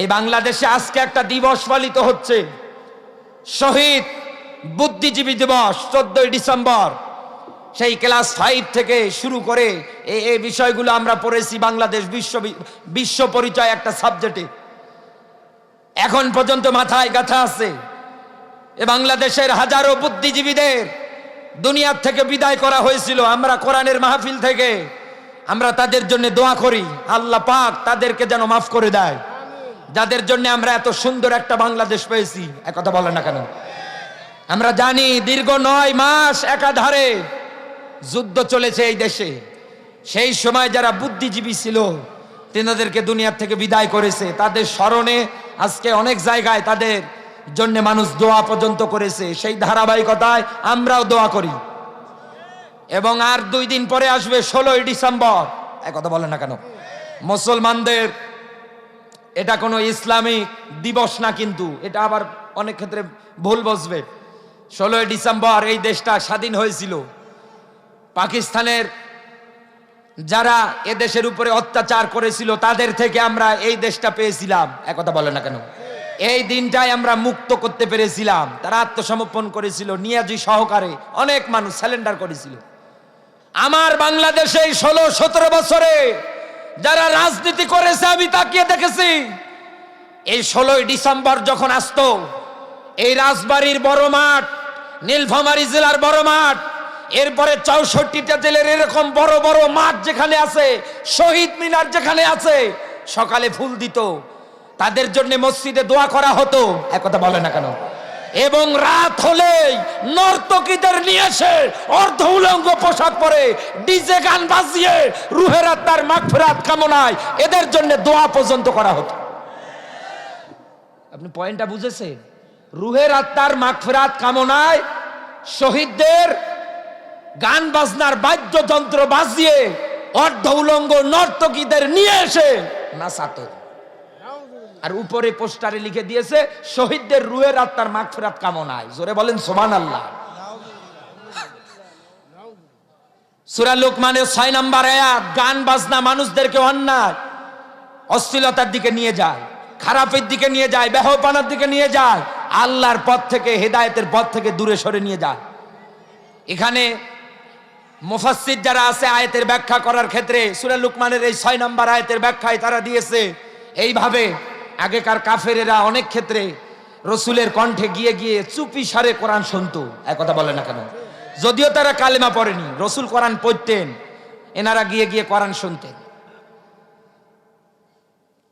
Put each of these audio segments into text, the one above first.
এই বাংলাদেশে আজকে একটা দিবস পালিত হচ্ছে। শহীদ বুদ্ধিজীবী দিবস, চোদ্দই ডিসেম্বর। সেই ক্লাস ফাইভ থেকে শুরু করে এই বিষয়গুলো আমরা পড়েছি বাংলাদেশ বিশ্ব বিশ্ব পরিচয় একটা সাবজেক্টে। এখন পর্যন্ত মাথায় গাথা আছে, এ বাংলাদেশের হাজারো বুদ্ধিজীবীদের দুনিয়ার থেকে বিদায় করা হয়েছিল। আমরা কোরআনের মাহফিল থেকে আমরা তাদের জন্য দোয়া করি, আল্লাহ পাক তাদেরকে যেন মাফ করে দেয়। যাদের জন্য আমরা এত সুন্দর একটা বাংলাদেশ পেয়েছি একথা বলে না কেন? আমরা জানি দীর্ঘ নয় মাস একাধারে যুদ্ধ চলেছে এই দেশে। সেই সময় যারা বুদ্ধিজীবী ছিল, তেনাদেরকে দুনিয়ার থেকে বিদায় করেছে। তাদের স্মরণে আজকে অনেক জায়গায় তাদের জন্য মানুষ দোয়া পর্যন্ত করেছে। সেই ধারাবাহিকতায় আমরাও দোয়া করি। এবং আর দুই দিন পরে আসবে ষোলোই ডিসেম্বর। কথা বলে না কেন? মুসলমানদের এটা কোনো ইসলামিক দিবস না কিন্তু, এটা আবার অনেক ক্ষেত্রে ভুল বসবে। ষোলোই ডিসেম্বর এই দেশটা স্বাধীন হয়েছিল। পাকিস্তানের যারা এ দেশের উপরে অত্যাচার করেছিল, তাদের থেকে আমরা এই দেশটা পেয়েছিলাম। একথা বলে না কেন? এই দিনটাই আমরা মুক্ত করতে পেরেছিলাম। তারা আত্মসমর্পণ করেছিল, নিয়াজি সহকারে অনেক মানুষ স্যালেন্ডার করেছিল। আমার বাংলাদেশে ষোলো সতেরো বছরে যারা রাজনীতি করেছে, আমি তাকিয়ে দেখেছি, এই ষোলোই ডিসেম্বর যখন আসতো, এই রাজবাড়ির বড় মাঠ, নীলফামারী জেলার বড় মাঠ, এরপরে চৌষট্টিটা জেলের এরকম বড় বড় মাঠ যেখানে আছে, শহীদ মিনার যেখানে আছে, সকালে ফুল দিত। তাদের জন্য মসজিদে দোয়া করা হতো। এক কথা বলে না কেন? এবং রাত হলেই নর্তকীদের নিয়ে এসে অর্ধ উলঙ্গ পোশাক পরে ডিজে গান বাজিয়ে রুহের আত্মার মাগফিরাত কামনায় এদের জন্য দোয়া পর্যন্ত করা হতো। আপনি পয়েন্টটা বুঝেছেন? রুহের আত্মার মাগফিরাত কামনায় শহীদদের গান বাজনার বাদ্যযন্ত্র বাজিয়ে অর্ধ উলঙ্গ নর্তকীদের নিয়ে এসে নাচাতো আর উপরে পোস্টারে লিখে দিয়েছে, শহীদদের রুহের আত্মার মাগফিরাত কামনায়। জোরে বলেন সোমান আল্লাহ সুরা লোকমানের ছয় নাম্বার আয়াত, গান, বাজনা, মানুষদেরকে অন্যায়, অশ্লীলতার দিকে নিয়ে যায়, খারাপের দিকে নিয়ে যায়, বেহপানার দিকে নিয়ে যায়, আল্লাহর পথ থেকে, হেদায়েতের পথ থেকে দূরে সরে নিয়ে যায়। এখানে মুফাসসির যারা আছে, আয়াতের ব্যাখ্যা করার ক্ষেত্রে, সুরা লুকমানের এই ছয় নম্বর আয়াতের ব্যাখ্যায় তারা দিয়েছে, এইভাবে আগেকার কাফেরেরা অনেক ক্ষেত্রে রসুলের কণ্ঠে গিয়ে গিয়ে চুপি সারে কোরআন শুনতো। এক কথা বলে না কেন? যদিও তারা কালেমা পড়েনি, রসুল কোরআন পড়তেন, এনারা গিয়ে গিয়ে কোরআন শুনতেন।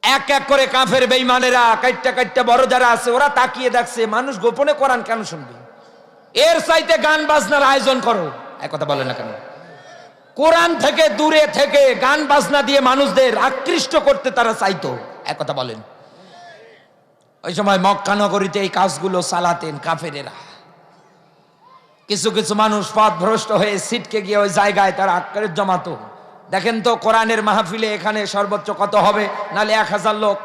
এক এক করে কাফের বেইমানেরা কাইটটা কাইটটা বড় যারা আছে, ওরা তাকিয়ে দেখছে, মানুষ গোপনে কোরআন কেন শুনবে? এর চাইতে গান বাজনার আয়োজন করো। এক কথা বলে না কেন? কোরআন থেকে দূরে থেকে গান বাজনা দিয়ে মানুষদের আকৃষ্ট করতে তারা চাইতো। এক কথা বলেন। ওই সময় মক্কা নগরীতে এই কাজগুলো চালাতেন কাফেরেরা। কিছু কিছু মানুষ পথ ভ্রষ্ট হয়ে সিটকে গিয়ে ওই জায়গায় তারা আক্কারে জমাতো। দেখেন তো কোরআনের মাহফিলে এখানে সর্বোচ্চ কত হবে? নালে এক হাজার লোক।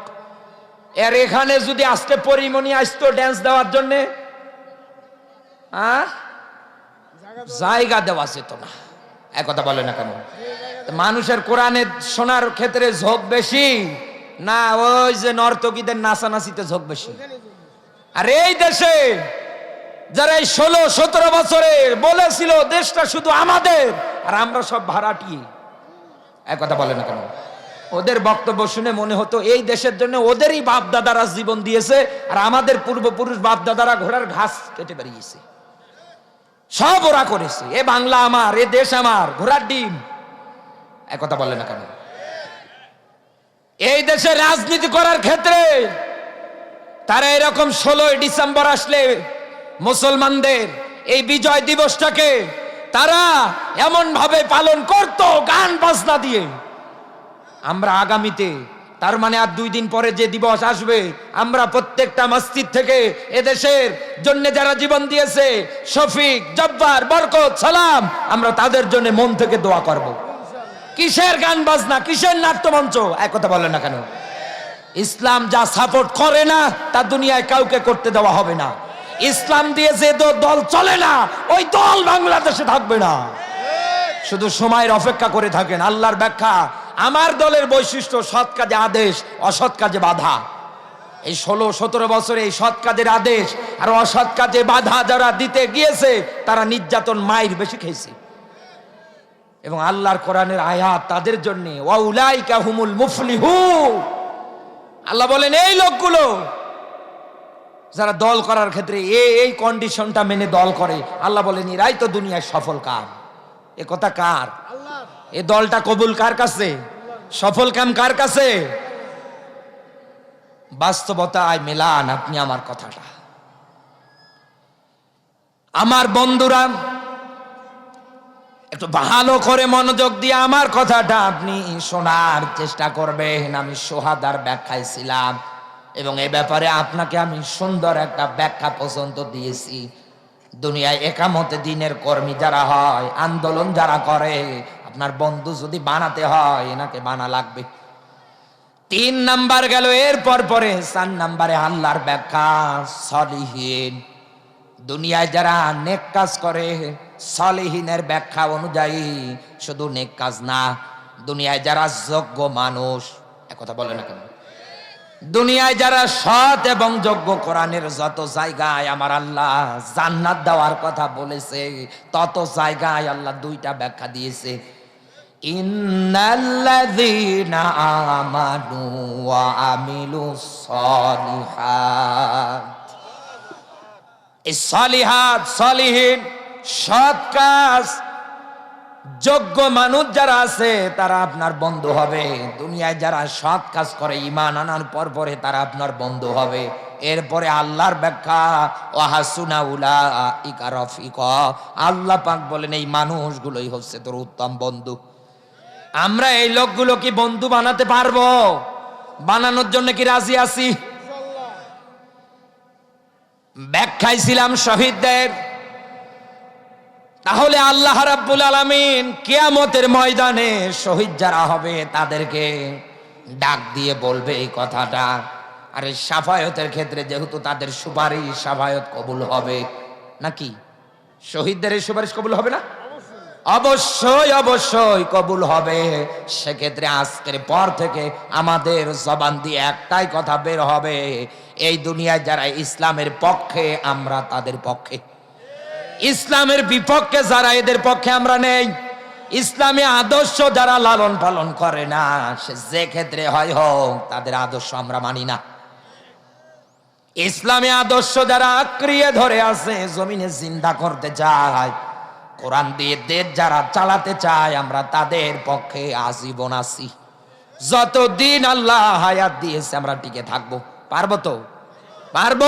এর এখানে যদি আসতে পরিমণি আসতো ড্যান্স দেওয়ার জন্যে আহ জায়গা দেওয়া যেত না। একথা বলে না কেন? মানুষের কোরআনে শোনার ক্ষেত্রে ঝোঁক বেশি। না, ওই যে নর্তকীদের নাচানাচিতে ঝোঁক বেশি। আর এই দেশে যারা এই ষোলো, সতেরো বছরে বলেছিল দেশটা শুধু আমাদের, আর আমরা সব ভাড়াটিয়ে। এক কথা বলে না কেন? ওদের বক্তব্য শুনে মনে হতো এই দেশের জন্য ওদেরই বাপ দাদারা জীবন দিয়েছে, আর আমাদের পূর্বপুরুষ বাপ দাদারা ঘোড়ার ঘাস কেটে বেরিয়েছে। সব ওরা করেছে। এ বাংলা আমার, এ দেশ আমার, ঘোড়ার ডিম। এক কথা বলে না কেন? এই দেশে রাজনীতি করার ক্ষেত্রে তারা এরকম ষোলোই ডিসেম্বর আসলে মুসলমানদের এই বিজয় দিবসটাকে তারা এমন ভাবে পালন করত গান বাজনা দিয়ে আমরা আগামীতে, তার মানে আর দুই দিন পরে যে দিবস আসবে, আমরা প্রত্যেকটা মসজিদ থেকে এদেশের জন্য যারা জীবন দিয়েছে, শফিক, জব্বার, বরকত, সালাম, আমরা তাদের জন্য মন থেকে দোয়া করব। কিসের গান বাজনা? কিসের নাট্যমঞ্চ? এক কথা বলে না কেন। ইসলাম যা সাপোর্ট করে না, তা দুনিয়ায় কাউকে করতে দেওয়া হবে না। ইসলাম দিয়ে যে দল চলে না, ওই দল বাংলাদেশে থাকবে না। শুধু সময়ের অপেক্ষা করে থাকেন, আল্লাহর ব্যাখ্যা। আমার দলের বৈশিষ্ট্য সৎ কাজে আদেশ, অসৎ কাজে বাধা। এই ষোলো, সতেরো বছরে এই সৎ কাজের আদেশ আর অসৎ কাজে বাধা যারা দিতে গিয়েছে, তারা নির্যাতন মায়ের বেশি খেয়েছে। এবং আল্লাহর কোরআনের আয়াত তাদের জন্য। হুমুল আল্লাহ বলেন, এই লোকগুলো যারা দল করার ক্ষেত্রে এই এই কন্ডিশনটা মেনে দল করে, আল্লাহ বলেন, এরাই তো দুনিয়ায় সফল কাম। এ কথা কার? এ দলটা কবুল কার কাছে? সফল কাম কার কাছে? বাস্তবতায় মেলান আপনি আমার কথাটা। আমার বন্ধুরা একটু ভালো করে মনোযোগ দিয়ে আমার কথাটা আপনি শোনার চেষ্টা করবেন। আমি সোহাদার ব্যাখ্যায় ছিলাম এবং এ ব্যাপারে আপনাকে আমি সুন্দর একটা ব্যাখ্যা পর্যন্ত দিয়েছি। দুনিয়ায় একামতে দিনের কর্মী যারা হয়, আন্দোলন যারা করে, আপনার বন্ধু যদি বানাতে হয়, এনাকে বানা লাগবে। তিন নাম্বার গেল, এরপর পরে চার নাম্বারে আল্লাহর ব্যাখ্যা, সলিহীন। দুনিয়ায় যারা নেক কাজ করে সলিহীনের ব্যাখ্যা অনুযায়ী, শুধু নেক কাজ না, দুনিয়ায় যারা যোগ্য মানুষ কথা বলে না কেন? দুনিয়ায় যারা সৎ এবং যোগ্য, কোরআনের যত জায়গায় আমার আল্লাহ জান্নাত দেওয়ার কথা বলেছে, তত জায়গায় আল্লাহ দুইটা ব্যাখ্যা দিয়েছে। এই সলিহাত, সলিহীন সৎ কাজ যোগ্য মানুষ যারা আছে তারা আপনার বন্ধু হবে। দুনিয়ায় যারা সৎ কাজ করে ইমান আনার পর পরে তারা আপনার বন্ধু হবে। এরপরে আল্লাহর ব্যাখ্যা উলা আল্লাহ পাক বলেন এই মানুষগুলোই হচ্ছে তোর উত্তম বন্ধু। আমরা এই লোকগুলো কি বন্ধু বানাতে পারব? বানানোর জন্য কি রাজি আছি? ব্যাখ্যায় ছিলাম শহীদদের। তাহলে আল্লাহ রাব্বুল আলামিন কিয়ামতের ময়দানে শহীদ যারা হবে তাদেরকে ডাক দিয়ে বলবে এই কথাটা। আরে সাফায়তের ক্ষেত্রে যেহেতু তাদের সুপারিশ সাফায়ত কবুল হবে, নাকি? শহীদদের এই সুপারিশ কবুল হবে না? অবশ্যই অবশ্যই কবুল হবে। সেক্ষেত্রে আজকের পর থেকে আমাদের জবান দিয়ে একটাই কথা বের হবে, এই দুনিয়ায় যারা ইসলামের পক্ষে, আমরা তাদের পক্ষে। ইসলামের বিপক্ষে যারা এদের পক্ষে আমরা নেই, ইসলামী আদর্শ যারা লালন পালন করে না, সে যে ক্ষেত্রে হয় হোক, তাদের আদর্শ আমরা মানি না। ইসলামী আদর্শ যারা আক্রিয়ে ধরে আছে, জমিনে জিন্দা করতে চায়, কোরআন দিয়ে দেশ যারা চালাতে চায়, আমরা তাদের পক্ষে আজীবন আছি। যতদিন আল্লাহ হায়াত দিয়েছে, আমরা টিকে থাকব। পারব তো? পারব!